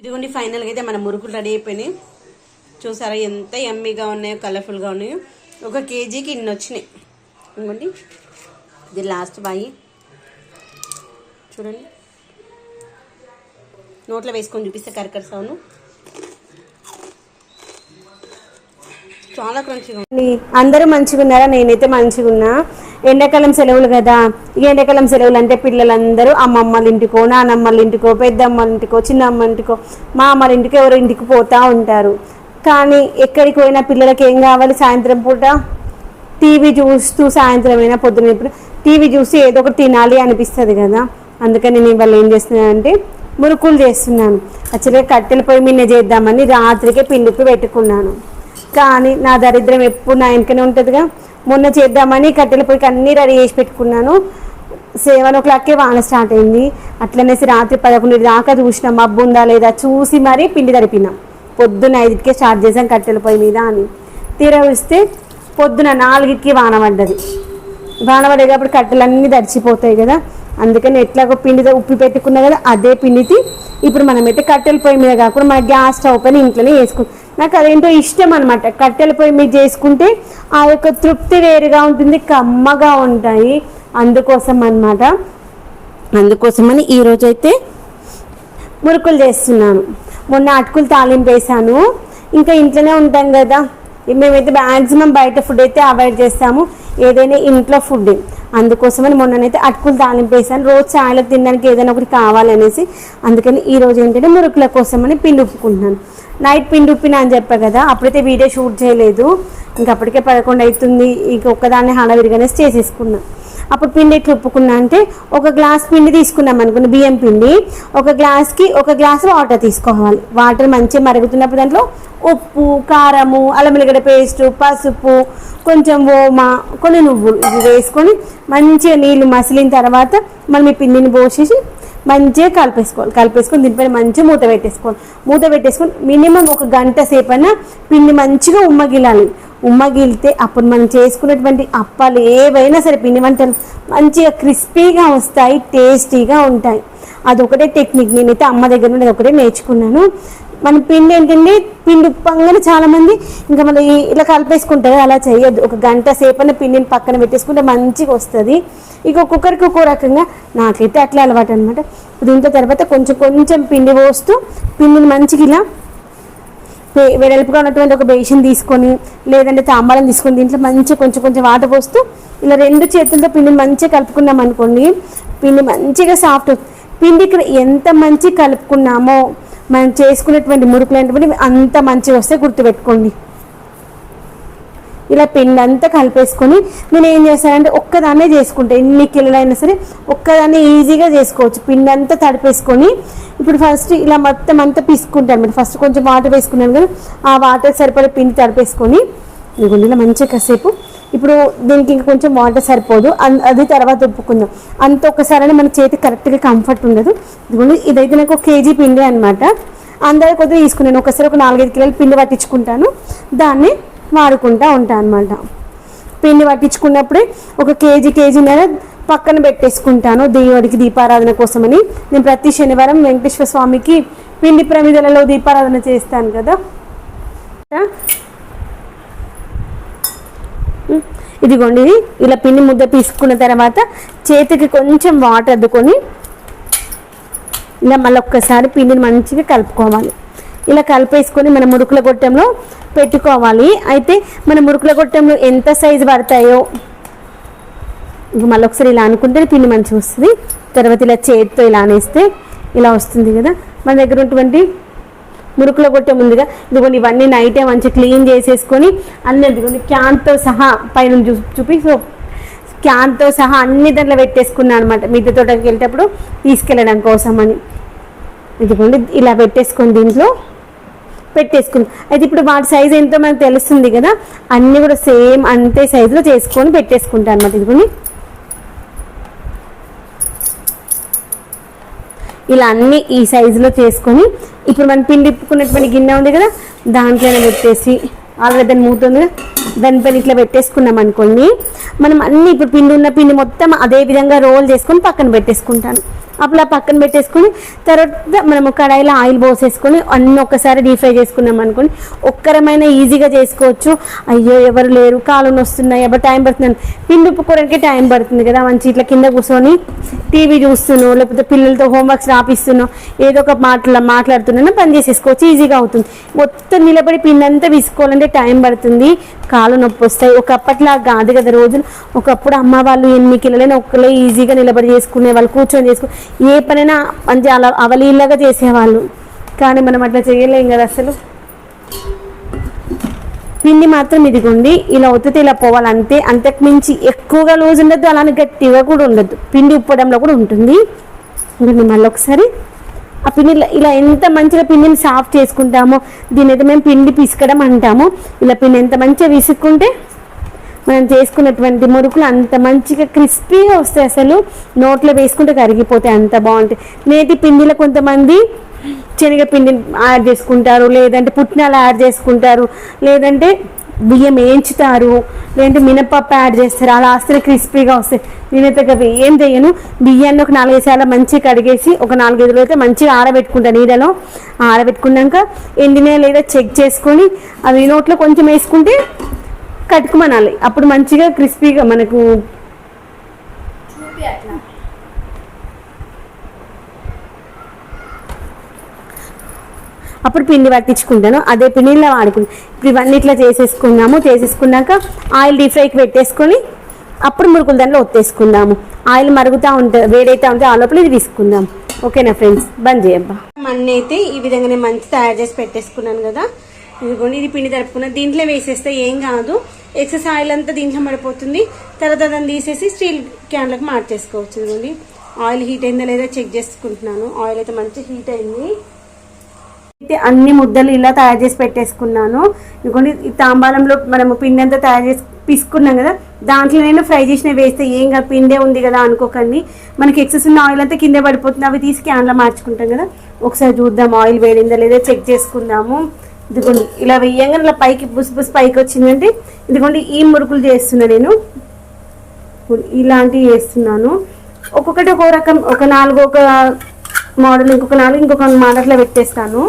ఇదిగోండి ఫైనల్గా అయితే మన మురుకులు రెడీ అయిపోయినాయి. చూసారా ఎంత ఎమ్మీగా ఉన్నాయో కలర్ఫుల్గా ఉన్నాయో. ఒక కేజీకి ఇన్ని వచ్చినాయి. ఇదిగోండి ఇది లాస్ట్ బాయి. చూడండి. నోట్లో వేసుకొని చూపిస్తే కరకర సౌను చాలా క్రంచిగా అందరూ మంచిగా ఉన్నారా నేనైతే మంచిగా ఉన్నా ఎండాకాలం సెలవులు కదా. ఈ ఎండాకాలం సెలవులు అంటే పిల్లలందరూ అమ్మమ్మల ఇంటికో నానమ్మల ఇంటికో పెద్దమ్మల ఇంటికో చిన్నమ్మ ఇంటికో మా అమ్మల ఇంటికో ఎవరో ఇంటికి పోతూ ఉంటారు. కానీ ఎక్కడికి పోయినా పిల్లలకి ఏం కావాలి? సాయంత్రం పూట టీవీ చూస్తూ సాయంత్రం అయినా పొద్దున ఇప్పుడు టీవీ చూసి ఏదో ఒకటి తినాలి అనిపిస్తుంది కదా. అందుకని నేను ఇవాళ ఏం చేస్తున్నానంటే మురుకులు చేస్తున్నాను. యాక్చువల్గా కట్టెల పొయ్యి మీద చేద్దామని రాత్రికే పిండికి పెట్టుకున్నాను. కానీ నా దరిద్రం ఎప్పుడు నా వెనకనే ఉంటుందిగా. మొన్న చేద్దామని కట్టెల పొయ్యికి అన్నీ రెడీ చేసి పెట్టుకున్నాను. సెవెన్ ఓ క్లాక్కే వాన స్టార్ట్ అయింది. అట్లనేసి రాత్రి పదకొండు దాకా చూసినాం మబ్బు ఉందా లేదా చూసి మరీ పిండి తడిపినాం. పొద్దున్న ఐదుకే స్టార్ట్ చేసాం కట్టెల పొయ్యి మీద అని. తీరా వస్తే పొద్దున నాలుగుకి వాన పడ్డది. వాన పడేటప్పుడు కట్టెలన్నీ తడిచిపోతాయి కదా. అందుకని ఎట్లాగో పిండి ఉప్పి పెట్టుకున్నా కదా అదే పిండితి. ఇప్పుడు మనమైతే కట్టెల పొయ్యి మీద కాకుండా మన గ్యాస్ స్టవ్ పైన ఇంట్లోనే వేసుకుంటాం నాకు అదేంటో ఇష్టం అనమాట కట్టెల పొయ్యి మీద చేసుకుంటే ఆ యొక్క తృప్తి వేరుగా ఉంటుంది కమ్మగా ఉంటాయి. అందుకోసం అన్నమాట. అందుకోసమని ఈరోజైతే మురుకులు చేస్తున్నాను. మొన్న అటుకులు తాలింపు వేసాను ఇంకా ఇంట్లోనే ఉంటాం కదా. మేమైతే మ్యాక్సిమం బయట ఫుడ్ అయితే అవాయిడ్ చేస్తాము. ఏదైనా ఇంట్లో ఫుడ్ అందుకోసమని మొన్ననైతే అటుకులు తాలింపు వేసాను రోజు చాయలకు తినడానికి ఏదైనా ఒకటి కావాలనేసి. అందుకని ఈ రోజు ఏంటంటే మురుకుల కోసమని పిండి నైట్ పిండి ఉప్పిన అని చెప్పా కదా అప్పుడైతే వీడియో షూట్ చేయలేదు. ఇంకా అప్పటికే పదకొండు అవుతుంది ఇంక ఒక్కదాన్ని హడావిడిగానే చేసేసుకున్నాను అప్పుడు పిండి ఎట్లా ఉప్పుకున్నా అంటే ఒక గ్లాస్ పిండి తీసుకున్నాం అనుకున్న బియ్యం పిండి ఒక గ్లాస్కి ఒక గ్లాస్ వాటర్ తీసుకోవాలి. వాటర్ మంచిగా మరుగుతున్నప్పుడు దాంట్లో ఉప్పు కారము అల్లం పేస్ట్ పసుపు కొంచెం ఓమ కొన్ని నువ్వులు ఇవి వేసుకొని మంచిగా నీళ్ళు మసిలిన తర్వాత మనం ఈ పిండిని పోసేసి మంచిగా కలిపేసుకోవాలి. కలిపేసుకొని దీనిపైన మంచిగా మూత పెట్టేసుకోవాలి. మూత పెట్టేసుకొని మినిమం ఒక గంట సేపైనా పిండి మంచిగా ఉమ్మగిలాలి ఉమ్మగిలితే అప్పుడు మనం చేసుకున్నటువంటి అప్పాలు ఏవైనా సరే పిండి వంటలు మంచిగా క్రిస్పీగా వస్తాయి టేస్టీగా ఉంటాయి. అదొకటే టెక్నిక్. నేనైతే అమ్మ దగ్గర నుండి ఒకటే నేర్చుకున్నాను. మన పిండి ఏంటండి? పిండి ఉప్పంగానే చాలా మంది ఇంకా మన ఇలా కలిపేసుకుంటారు అలా చేయొద్దు. ఒక గంట సేపన పిండిని పక్కన పెట్టేసుకుంటే మంచిగా వస్తుంది. ఇక ఒక్కొక్కరికి ఒక్కో రకంగా. నాకైతే అట్లా అలవాటు అనమాట దీంతో తర్వాత కొంచెం కొంచెం పిండి పోస్తూ పిండిని మంచిగా ఇలా వెడల్పుగా ఉన్నటువంటి ఒక బేషన్ తీసుకొని లేదంటే తాంబాలం తీసుకొని దీంట్లో మంచిగా కొంచెం కొంచెం వాటర్ పోస్తూ ఇలా రెండు చేతులతో పిండిని మంచిగా కలుపుకున్నాం అనుకోండి పిండి మంచిగా సాఫ్ట్. పిండి ఇక్కడ ఎంత మంచి కలుపుకున్నామో మనం చేసుకునేటువంటి మురుకులు అనేటువంటి అంత మంచిగా వస్తే గుర్తుపెట్టుకోండి. ఇలా పిండి అంతా కలిపేసుకొని నేను ఏం చేస్తానంటే ఒక్కదాన్నే చేసుకుంటా. ఎన్ని కిలోలైనా సరే ఒక్కదాన్నే ఈజీగా చేసుకోవచ్చు. పిండి అంతా తడిపేసుకొని ఇప్పుడు ఫస్ట్ ఇలా మొత్తం అంతా పిసుకుంటాను మీరు ఫస్ట్ కొంచెం వాటర్ వేసుకున్నాను కదా ఆ వాటర్ సరిపడే పిండి తడిపేసుకొని ఇదిగోండి ఇలా మంచిగా కాసేపు ఇప్పుడు దీనికి ఇంకా కొంచెం వాటర్ సరిపోదు. అది తర్వాత ఉప్పుకుందాం అంత ఒకసారి మన చేతి కరెక్ట్గా కంఫర్ట్ ఉండదు. ఇదైతే నాకు ఒక కేజీ పిండి అనమాట అందరి కొద్దిగా తీసుకున్నాను. ఒకసారి ఒక నాలుగైదు కిలోలు పిండి పట్టించుకుంటాను. దాన్ని వాడుకుంటా ఉంటాను అనమాట పిండి పట్టించుకున్నప్పుడే ఒక కేజీ కేజీన్నర పక్కన పెట్టేసుకుంటాను దేవుడికి దీపారాధన కోసమని. నేను ప్రతి శనివారం వెంకటేశ్వర స్వామికి పిండి ప్రమిదలలో దీపారాధన చేస్తాను కదా. ఇదిగోండి ఇది ఇలా పిండి ముద్ద తీసుకున్న తర్వాత చేతికి కొంచెం వాటర్ అద్దుకొని ఇలా మళ్ళీ ఒక్కసారి పిండిని మంచిగా కలుపుకోవాలి. ఇలా కలిపేసుకొని మన మురుకుల గొట్టంలో పెట్టుకోవాలి. అయితే మన మురుకుల గొట్టంలో ఎంత సైజు పడతాయో మళ్ళీ ఒకసారి ఇలా అనుకుంటే పిండి మంచిగా వస్తుంది. తర్వాత ఇలా చేతితో ఇలా అనేస్తే ఇలా వస్తుంది కదా. మన దగ్గర ఉన్నటువంటి మురుకులో కొట్టే ముందుగా ఇదిగోండి ఇవన్నీ నైటే మంచిగా క్లీన్ చేసేసుకొని అన్నీ ఇదిగోండి క్యాన్తో సహా పైన చూ చూపి సో క్యాన్తో సహా అన్ని దాంట్లో పెట్టేసుకున్నాను అనమాట మిద్దె తోటకి వెళ్ళేటప్పుడు తీసుకెళ్ళడం కోసం అని ఇదిగోండి ఇలా పెట్టేసుకొని దీంట్లో పెట్టేసుకుంది అయితే ఇప్పుడు వాటి సైజ్ ఎంతో మనకు తెలుస్తుంది కదా అన్నీ కూడా సేమ్ అంతే సైజులో చేసుకొని పెట్టేసుకుంటాను అనమాట ఇదిగోని ఇలా అన్నీ ఈ సైజులో చేసుకొని ఇప్పుడు మనం పిండి ఇప్పుకున్నటువంటి గిన్నె ఉంది కదా దాంట్లోనే పెట్టేసి ఆల్రెడీ దాన్ని మూత ఉంది కదా దానిపైన ఇట్లా పెట్టేసుకున్నాం అనుకోండి మనం అన్ని ఇప్పుడు పిండి ఉన్న పిండి మొత్తం అదే విధంగా రోల్ చేసుకొని పక్కన పెట్టేసుకుంటాను. అప్పుడు పక్కన పెట్టేసుకొని తర్వాత మనము కడాయిలో ఆయిల్ పోసేసుకొని అన్నీ ఒక్కసారి డీప్ ఫ్రై చేసుకున్నాం అనుకోండి ఒక్కరమైన ఈజీగా చేసుకోవచ్చు. అయ్యో ఎవరు లేరు కాలు వస్తున్నాయి ఎవరు టైం పడుతున్నాను పిండి ఉప్పుకోవడానికి టైం పడుతుంది కదా మంచి ఇట్లా కింద కూర్చొని టీవీ చూస్తున్నావు లేకపోతే పిల్లలతో హోంవర్క్స్ రాపిస్తున్నావు ఏదో ఒక మాట్లా మాట్లాడుతున్నా పని చేసేసుకోవచ్చు ఈజీగా అవుతుంది. మొత్తం నిలబడి పిండి అంతా విసుకోవాలంటే టైం పడుతుంది. కాలు నొప్పి వస్తాయి. ఒకప్పట్లా కాదు కదా రోజులు. ఒకప్పుడు అమ్మ వాళ్ళు ఎన్ని కిలోలైనా ఒక్కలే ఈజీగా నిలబడి చేసుకునే వాళ్ళు కూర్చొని చేసుకుని ఏ పనైనా మంచి అలా అవలీలగా చేసేవాళ్ళు. కానీ మనం అట్లా చేయలేం కదా అసలు. పిండి మాత్రం ఇదిగోండి ఇలా ఒత్తితే ఇలా పోవాలి అంతే అంతకు మించి ఎక్కువగా లూజ్ ఉండద్దు అలానే గట్టిగా కూడా ఉండద్దు. పిండి ఉప్పడంలో కూడా ఉంటుంది. ఇంకొండి మళ్ళీ ఒకసారి. ఆ పిండి ఇలా- ఎంత మంచిగా పిండిని సాఫ్ట్ చేసుకుంటామో దీని అయితే మేము పిండి పిసకడం అంటాము. ఇలా పిండి ఎంత మంచిగా విసుక్కుంటే మనం చేసుకున్నటువంటి మురుకులు అంత మంచిగా క్రిస్పీగా వస్తాయి అసలు. నోట్లో వేసుకుంటే కరిగిపోతాయి అంత బాగుంటాయి. నేటి పిండిలో కొంతమంది శనగపిండిని యాడ్ చేసుకుంటారు లేదంటే పుట్నాలు యాడ్ చేసుకుంటారు లేదంటే బియ్యం వేయించుతారు లేదంటే మినపప్పు యాడ్ చేస్తారు అలా ఆస్తులు క్రిస్పీగా వస్తాయి. నేనైతే అవి ఏం చేయను. బియ్యాన్ని ఒక నాలుగైదు సార్లు మంచిగా కడిగేసి ఒక నాలుగైదు రోజులు అయితే మంచిగా ఆరబెట్టుకుంటాను నీడలో ఆరబెట్టుకున్నాక ఎండినా లేదా చెక్ చేసుకొని అవి నోట్లో కొంచెం వేసుకుంటే కట్టుకుమనాలి. అప్పుడు మంచిగా క్రిస్పీగా మనకు అప్పుడు పిండి పట్టించుకుంటాను. అదే పిండిలో వాడుకుంటాను ఇప్పుడు ఇవన్నీ ఇట్లా చేసేసుకున్నాము. చేసేసుకున్నాక ఆయిల్ డీప్ ఫ్రైకి పెట్టేసుకొని అప్పుడు మురుకులు దాంట్లో ఒత్తేసుకుందాము. ఆయిల్ మరుగుతూ ఉంటుంది వేడైతే ఉంటే ఆ లోపల ఇది తీసుకుందాం. ఓకేనా ఫ్రెండ్స్? బంద్ చేయబ్బా. మన్నైతే అయితే ఈ విధంగా నేను మంచి తయారు చేసి పెట్టేసుకున్నాను కదా. ఇదిగోండి ఇది పిండి తడుపుకున్నా దీంట్లో వేసేస్తే ఏం కాదు. ఎక్సెస్ ఆయిల్ అంతా దీంట్లో పడిపోతుంది. తర్వాత దాన్ని తీసేసి స్టీల్ క్యాన్లకు మార్చేసుకోవచ్చు. ఇదిగోండి ఆయిల్ హీట్ అయిందా లేదా చెక్ చేసుకుంటున్నాను. ఆయిల్ అయితే మంచి హీట్ అయింది. అయితే అన్ని ముద్దలు ఇలా తయారు చేసి పెట్టేసుకున్నాను. ఇదిగోండి ఈ తాంబాలంలో మనము పిండి అంతా తయారు చేసి పిసుకున్నాం కదా దాంట్లో నేను ఫ్రై చేసిన వేస్తే ఏం కాదు పిండే ఉంది కదా అనుకోకండి. మనకి ఎక్సెస్ ఉన్న ఆయిల్ అంతా కింద పడిపోతుంది. అవి తీసి క్యాన్లో మార్చుకుంటాం కదా. ఒకసారి చూద్దాం ఆయిల్ వేడిందా లేదా చెక్ చేసుకుందాము. ఇదిగోండి ఇలా వేయంగా ఇలా పైకి పుసి పుసి పైకి వచ్చిందంటే ఇదిగోండి ఈ మురుకులు చేస్తున్నా నేను. ఇలాంటివి చేస్తున్నాను. ఒక్కొక్కటి ఒక రకం ఒక నాలుగు ఒక మోడల్ ఇంకొక నాలుగు ఇంకొక మోడల్లో పెట్టేస్తాను.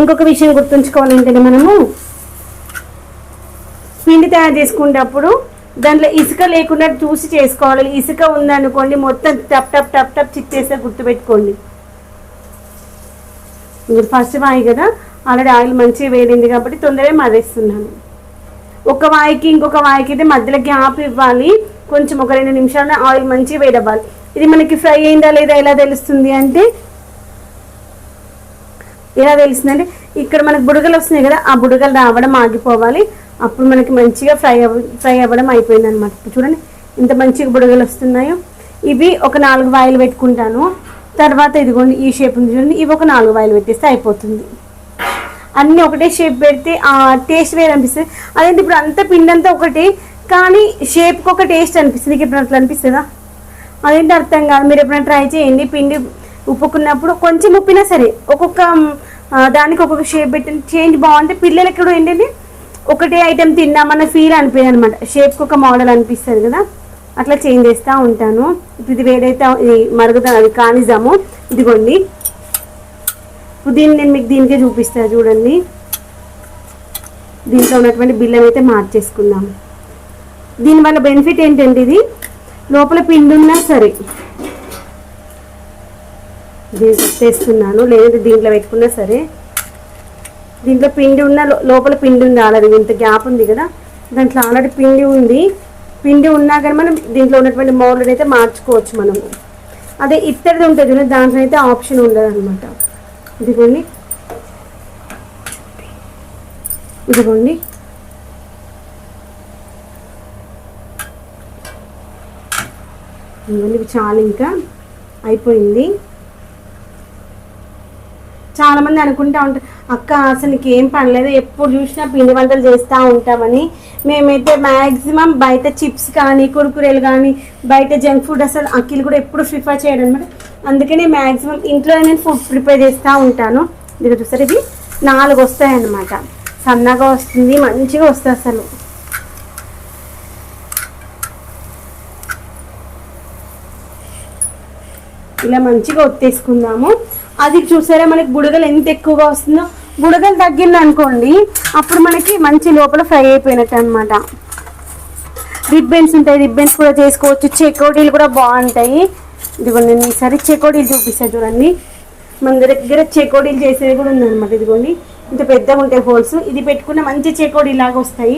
ఇంకొక విషయం గుర్తుంచుకోవాలంటేనే మనము పిండి తయారు చేసుకునేటప్పుడు దాంట్లో ఇసుక లేకుండా చూసి చేసుకోవాలి. ఇసుక ఉందనుకోండి మొత్తం టప్ టప్ టప్ టప్ చిచ్చేస్తే గుర్తుపెట్టుకోండి. ఇంకా ఫస్ట్ వాయి కదా ఆల్రెడీ ఆయిల్ మంచిగా వేడింది కాబట్టి తొందరగా మరేస్తున్నాను ఒక వాయికి ఇంకొక వాయికి అయితే మధ్యలో గ్యాప్ ఇవ్వాలి. కొంచెం ఒక రెండు నిమిషాలు ఆయిల్ మంచిగా వేడవ్వాలి. ఇది మనకి ఫ్రై అయిందా లేదా ఎలా తెలుస్తుంది అంటే ఎలా తెలుస్తుందంటే ఇక్కడ మనకు బుడగలు వస్తున్నాయి కదా ఆ బుడగలు రావడం ఆగిపోవాలి. అప్పుడు మనకి మంచిగా ఫ్రై అవ్వ ఫ్రై అవ్వడం అయిపోయింది అనమాట చూడండి ఇంత మంచిగా బుడగలు వస్తున్నాయో. ఇవి ఒక నాలుగు వాయిలు పెట్టుకుంటాను. తర్వాత ఇదిగోండి ఈ షేప్ ఉంది చూడండి ఇవి ఒక నాలుగు వాయిలు పెట్టేస్తే అయిపోతుంది. అన్నీ ఒకటే షేప్ పెడితే ఆ టేస్ట్ వేరే అనిపిస్తుంది. అదేంటి ఇప్పుడు అంత పిండి అంతా ఒకటే కానీ షేప్కి ఒక టేస్ట్ అనిపిస్తుంది. నీకు ఎప్పుడు అట్లా అనిపిస్తుందా? అదేంటి అర్థం కాదు. మీరు ఎప్పుడైనా ట్రై చేయండి. పిండి ఉప్పుకున్నప్పుడు కొంచెం ఉప్పినా సరే ఒక్కొక్క దానికి ఒక్కొక్క షేప్ పెట్టి చేంజ్ బాగుంటే పిల్లలకి కూడా ఏంటంటే ఒకటే ఐటెం తిన్నామన్న ఫీల్ అనిపోయింది అనమాట షేప్కి ఒక మోడల్ అనిపిస్తుంది కదా. అట్లా చేంజ్ చేస్తూ ఉంటాను. ఇప్పుడు ఇది వేడైతే ఇది మరుగుతా అది కానిజాము. ఇదిగోండి. ఇప్పుడు దీన్ని నేను మీకు దీనికే చూపిస్తాను చూడండి. దీంట్లో ఉన్నటువంటి బిల్లం అయితే మార్చేసుకుందాం దీనివల్ల బెనిఫిట్ ఏంటంటే ఇది? లోపల పిండి ఉన్నా సరే. దీంట్లో తెస్తున్నాను. లేదంటే దీంట్లో పెట్టుకున్నా సరే. దీంట్లో పిండి ఉన్న లోపల పిండి ఉంది ఆల్రెడీ ఇంత గ్యాప్ ఉంది కదా. దాంట్లో ఆల్రెడీ పిండి ఉంది. పిండి ఉన్నా కానీ మనం దీంట్లో ఉన్నటువంటి మౌల్డ్ అయితే మార్చుకోవచ్చు మనము అదే ఇత్తడిది ఉంటుంది దాంట్లో అయితే ఆప్షన్ ఉండదు అనమాట ఇదిగోండి. ఇదిగోండి ఇవి చాలు ఇంకా అయిపోయింది. చాలా మంది అనుకుంటా ఉంటారు అక్క అసలు ఏం పనిలేదు ఎప్పుడు చూసినా పిండి వంటలు చేస్తూ ఉంటామని. మేమైతే మ్యాక్సిమం బయట చిప్స్ కానీ కురుకురేలు కానీ బయట జంక్ ఫుడ్ అసలు అక్కిలు కూడా ఎప్పుడు ప్రిఫర్ చేయడం అనమాట. అందుకనే మ్యాక్సిమం ఇంట్లో నేను ఫుడ్ ప్రిపేర్ చేస్తూ ఉంటాను. ఇది చూసారు ఇది నాలుగు వస్తాయి అన్నమాట సన్నగా వస్తుంది మంచిగా వస్తుంది అసలు. ఇలా మంచిగా ఒత్తేసుకుందాము. అది చూసారా మనకి బుడగలు ఎంత ఎక్కువగా వస్తుందో? బుడగలు తగ్గింది అనుకోండి అప్పుడు మనకి మంచి లోపల ఫ్రై అయిపోయినట్టు అనమాట రిబ్బన్స్ ఉంటాయి రిబ్బన్స్ కూడా చేసుకోవచ్చు. చెకోటీలు కూడా బాగుంటాయి. ఇదిగోండి నేను ఈసారి చెకోడీలు చూపిస్తా చూడండి. మన దగ్గర చెకోడీలు చేసేది కూడా ఉందన్నమాట ఇదిగోండి. ఇంత పెద్దగా ఉంటాయి హోల్స్. ఇది పెట్టుకున్న మంచి చెకోడీ లాగా వస్తాయి.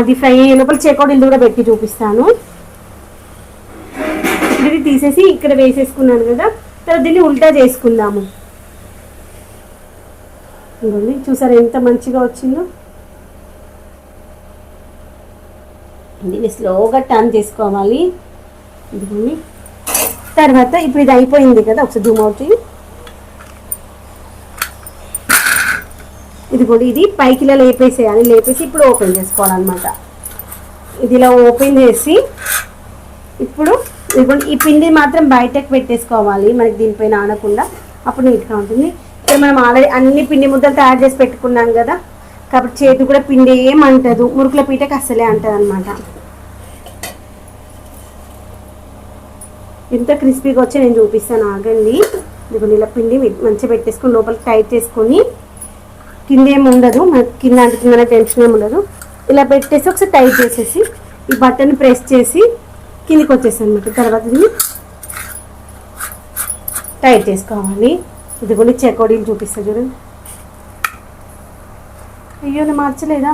అది ఫ్రై అయ్యే లోపల చెకోడీలు కూడా పెట్టి చూపిస్తాను. ఆల్రెడీ తీసేసి ఇక్కడ వేసేసుకున్నాను కదా. తర్వాత దీన్ని ఉల్టా చేసుకుందాము. ఇదిగోండి చూసారా ఎంత మంచిగా వచ్చిందో? దీన్ని స్లోగా టర్న్ చేసుకోవాలి. ఇదిగోండి. తర్వాత ఇప్పుడు ఇది అయిపోయింది కదా ఒకసారి జూమ్ అవుట్ ఇది కూడా ఇది పైకి ఇలా లేపేసేయాలి. లేపేసి ఇప్పుడు ఓపెన్ చేసుకోవాలన్నమాట. ఇది ఇలా ఓపెన్ చేసి ఇప్పుడు ఇదిగోండి ఈ పిండి మాత్రం బయటకు పెట్టేసుకోవాలి. మనకి దీనిపైన ఆనకుండా అప్పుడు నీట్గా ఉంటుంది. ఇక్కడ మనం ఆల్రెడీ అన్ని పిండి ముద్దలు తయారు చేసి పెట్టుకున్నాం కదా. కాబట్టి చేతి కూడా పిండి ఏమంటదు మురుకుల పీటకి అస్సలే అంటది అనమాట ఎంత క్రిస్పీగా వచ్చి నేను చూపిస్తాను. ఆగండి. ఇదిగోండి ఇలా పిండి మంచిగా పెట్టేసుకొని లోపలికి టైట్ చేసుకొని కింద ఏమి ఉండదు. మనకి కింద అంటుతుందనే టెన్షన్ ఏమి ఉండదు. ఇలా పెట్టేసి ఒకసారి టైట్ చేసేసి ఈ బటన్ ప్రెస్ చేసి కిందికి వచ్చేసాను అనమాట తర్వాత దీన్ని టైట్ చేసుకోవాలి. ఇది కూడా చెకోడీలు చూపిస్తా చూడండి అయ్యో నేను మార్చలేదా?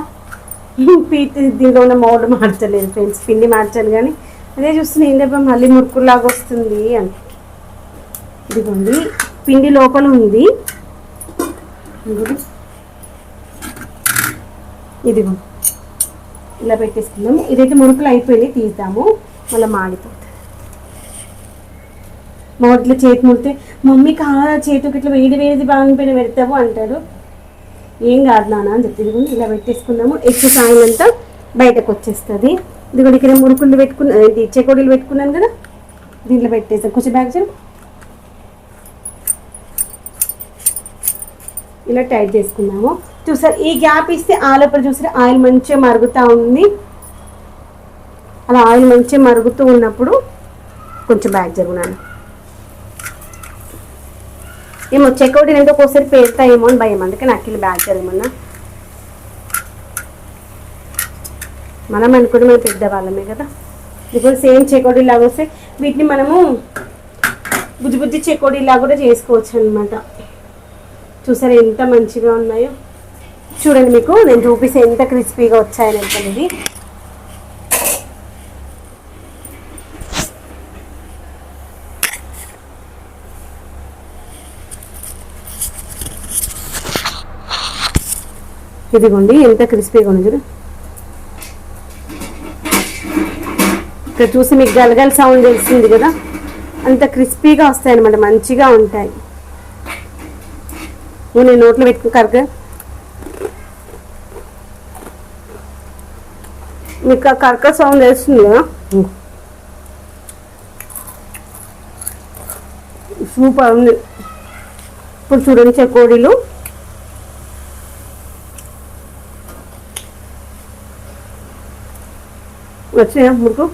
పీట్ దీనిలో ఉన్న మోడ్ మార్చలేదు ఫ్రెండ్స్. పిండి మార్చాను కానీ అదే చూస్తున్నా ఏంటబ్బా మళ్ళీ మురుకులాగా వస్తుంది అని. ఇదిగోండి పిండి లోపల ఉంది. ఇదిగో ఇలా పెట్టేసుకుందాం ఇదైతే మురుకులు అయిపోయినాయి తీద్దాము. మళ్ళీ మాడిపోతుంది మా ఇట్లా చేతి ముడితే మమ్మీ కాదా చేతికి ఇట్లా వేడి వేడి బాగుంపోయిన పెడతావు అంటాడు. ఏం కాదు నాన్న అని చెప్పి ఇలా పెట్టేసుకున్నాము ఎక్కువ సాయం అంతా బయటకు వచ్చేస్తుంది. కూడా ఇక్కడ మురుకులు పెట్టుకున్న ఇది చెకోడీలు పెట్టుకున్నాను కదా దీంట్లో పెట్టేసాను కొంచెం బ్యాగ్ చూడు ఇలా టైట్ చేసుకున్నాము చూసారు ఈ గ్యాప్ ఇస్తే ఆ చూసారు ఆయిల్ మంచిగా మరుగుతూ ఉంది. అలా ఆయిల్ మంచిగా మరుగుతూ ఉన్నప్పుడు కొంచెం బ్యాగ్ జరుగునాను ఏమో చెక్అవుట్ ఏంటో ఒకసారి పేరుతాయేమో అని భయం అందుకే నాకు వెళ్ళి బ్యాగ్ జరగమన్నా. మనం అనుకుని మనం పెద్దవాళ్ళమే కదా. ఇప్పుడు సేమ్ చెకోడీ లాగా వస్తే వీటిని మనము బుజ్జి బుద్ధి చెకోడీ ఇలా కూడా చేసుకోవచ్చు అనమాట చూసారా ఎంత మంచిగా ఉన్నాయో? చూడండి మీకు నేను చూపిస్తే ఎంత క్రిస్పీగా వచ్చాయని అనేది. ఇదిగోండి ఎంత క్రిస్పీగా ఉంది చూడు. ఇక్కడ చూసి మీకు గలగల సౌండ్ తెలిసింది కదా. అంత క్రిస్పీగా వస్తాయి అనమాట మంచిగా ఉంటాయి. నువ్వు నేను నోట్లో పెట్టుకు కరక మీకు ఆ కరక సౌండ్ వేస్తుంది కదా. సూపర్ ఉంది. ఇప్పుడు చూడండి చెకోడీలు. వచ్చినాయా మురుకు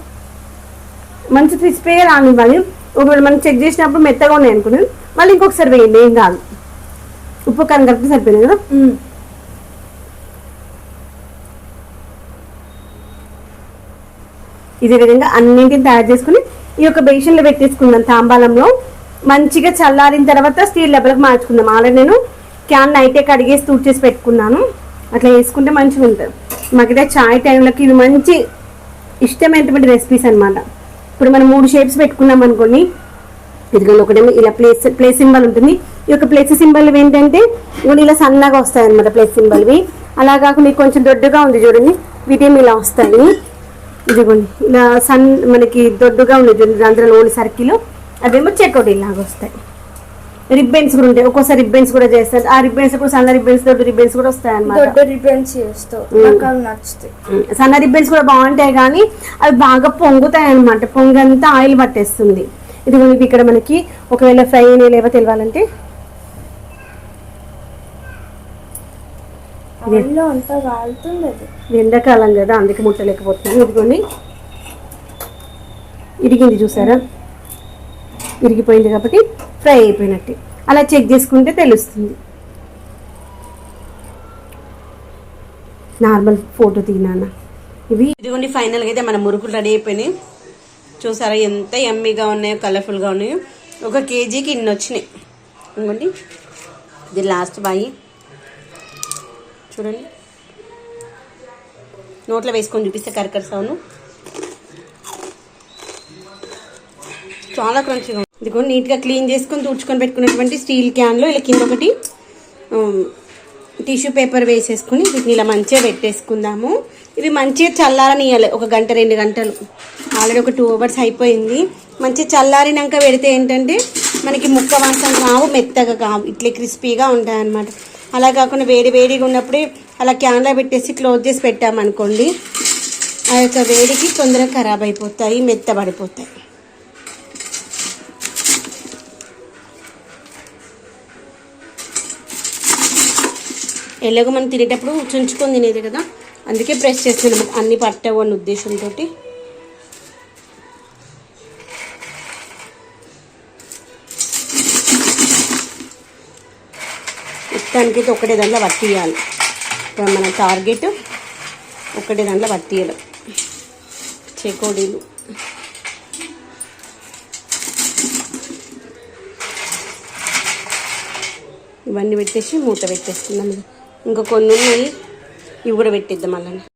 మంచి క్రిస్పీగా రానివ్వాలి ఒకవేళ మనం చెక్ చేసినప్పుడు మెత్తగా ఉన్నాయి అనుకున్నాను మళ్ళీ ఇంకొకసారి వేయండి ఏం కాదు. ఉప్పు కారం కరెక్ట్ సరిపోయింది కదా? ఇదే విధంగా అన్నింటిని తయారు చేసుకుని ఈ యొక్క బేషన్లో పెట్టేసుకుందాం తాంబాలంలో. మంచిగా చల్లారిన తర్వాత స్టీల్ డబ్బలకు మార్చుకుందాం. ఆల్రెడీ నేను క్యాన్ నైటే కడిగేసి తూడ్చేసి పెట్టుకున్నాను. అట్లా వేసుకుంటే మంచిగా ఉంటుంది మాకైతే చాయ్ టైంలోకి ఇది మంచి ఇష్టమైనటువంటి రెసిపీస్ అన్నమాట. ఇప్పుడు మనం మూడు షేప్స్ పెట్టుకున్నాం అనుకోండి. ఇదిగోండి ఒకటేమో ఇలా ప్లేస్ ప్లేస్ సింబల్ ఉంటుంది. ఈ యొక్క ప్లేస్ సింబల్ ఏంటంటే ఇలా సన్నగా వస్తాయి అనమాట ప్లేస్ సింబల్వి అలా కాకుండా కొంచెం దొడ్డుగా ఉంది చూడండి. వీటేమి ఇలా వస్తాయి. ఇదిగోండి ఇలా సన్ మనకి దొడ్డుగా ఉంది. చూడండి అందులో ఓన్లీ సర్కిల్ అదేమో చెక్అవుట్ ఇలాగ వస్తాయి. రిబ్బన్స్ కూడా ఉంటాయి. ఒక్కోసారి రిబ్బన్స్ కూడా చేస్తారు. ఆ రిబ్బన్స్ కూడా సన్న రిబ్బన్స్ దొడ్డు రిబ్బన్స్ కూడా వస్తాయి అన్నమాట. దొడ్డ రిబ్బన్స్ చేస్తావు నాకు అవి నచ్చుతాయి. సన్న రిబ్బన్స్ కూడా బాగుంటాయి కానీ అవి బాగా పొంగుతాయి అనమాట పొంగంతా ఆయిల్ పట్టేస్తుంది. ఇది మనకి ఇక్కడ మనకి ఒకవేళ ఫ్రై అయినా లేవో తెలియాలంటే ఎండాకాలం కదా అందుకే ముట్టలేకపోతున్నాను. ఇదిగోండి. ఇరిగింది చూసారా? విరిగిపోయింది కాబట్టి ఫ్రై అయిపోయినట్టు. అలా చెక్ చేసుకుంటే తెలుస్తుంది. నార్మల్ ఫోటో తీనానా ఇవి ఇదిగోండి ఫైనల్గా అయితే మన మురుకులు రెడీ అయిపోయినాయి. చూసారా ఎంత ఎమ్మీగా ఉన్నాయో కలర్ఫుల్గా ఉన్నాయో. ఒక కేజీకి ఇన్ని వచ్చినాయి. ఇదిగోండి ఇది లాస్ట్ బాయి. చూడండి. నోట్లో వేసుకొని చూపిస్తే కరకర సౌను చాలా క్రంచిగా ఉంది ఇదిగో నీట్గా క్లీన్ చేసుకొని తుడుచుకొని పెట్టుకున్నటువంటి స్టీల్ క్యాన్లో ఇలా కింద ఒకటి టిష్యూ పేపర్ వేసేసుకుని వీటిని ఇలా మంచిగా పెట్టేసుకుందాము. ఇవి మంచిగా చల్లారనియాలి. ఒక గంట రెండు గంటలు. ఆల్రెడీ ఒక టూ అవర్స్ అయిపోయింది. మంచిగా చల్లారినాక పెడితే ఏంటంటే మనకి ముక్క వాసన కావు మెత్తగా కావు. ఇట్లే క్రిస్పీగా ఉంటాయి అన్నమాట అలా కాకుండా వేడి వేడిగా ఉన్నప్పుడే అలా క్యాన్లో పెట్టేసి క్లోజ్ చేసి పెట్టామనుకోండి ఆ యొక్క వేడికి తొందరగా ఖరాబ్ అయిపోతాయి మెత్తబడిపోతాయి. ఎలాగో మనం తినేటప్పుడు చుంచుకొని తినేది కదా. అందుకే ప్రెస్ చేస్తున్నాం. అన్ని పట్టవు అన్న ఉద్దేశంతో. మొత్తానికైతే ఒకటే దాంట్లో పట్టియాలి. ఇప్పుడు మన టార్గెట్ ఒకటే దాంట్లో పట్టియడం చెకోడీలు. ఇవన్నీ పెట్టేసి మూత పెట్టేస్తున్నాం. ఇంకా కొన్ని ఉన్నాయి. ఇవి కూడా పెట్టిద్దాం అలానే